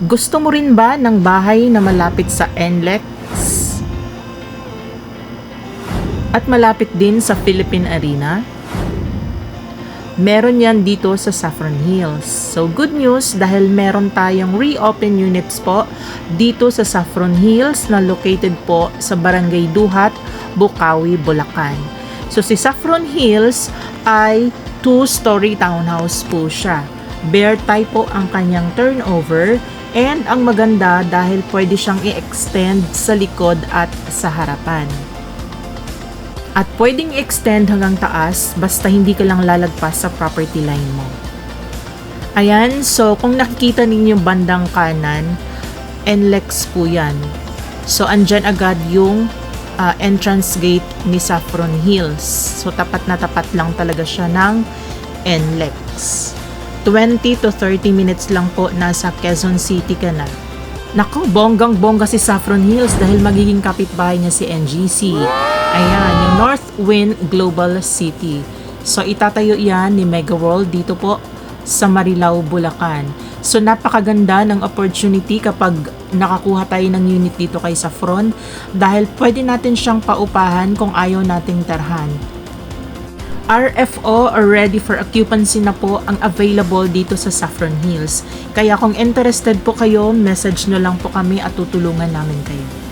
Gusto mo rin ba ng bahay na malapit sa NLEX? At malapit din sa Philippine Arena? Meron yan dito sa Saffron Hills. So good news dahil meron tayong reopen units po dito sa Saffron Hills na located po sa Barangay Duhat, Bukawi, Bulacan. So si Saffron Hills ay two-story townhouse po siya. Bear type po ang kanyang turnover and ang maganda dahil pwede siyang i-extend sa likod at sa harapan. At pwedeng extend hanggang taas basta hindi ka lang lalagpas sa property line mo. Ayan, so kung nakikita ninyo bandang kanan, NLEX po yan. So andyan agad yung uh, entrance gate ni Saffron Hills. So tapat na tapat lang talaga siya ng NLEX. 20 to 30 minutes lang po nasa Quezon City ka na. Nako, bonggang bongga si Saffron Hills dahil magiging kapitbahay niya si NGC. Ayan, yung North Wind Global City. So itatayo yan ni Mega World dito po sa Marilao, Bulacan. So napakaganda ng opportunity kapag nakakuha tayo ng unit dito kay Saffron dahil pwede natin siyang paupahan kung ayaw nating tarhan. RFO or ready for occupancy na po ang available dito sa Saffron Hills. Kaya kung interested po kayo, message nyo lang po kami at tutulungan namin kayo.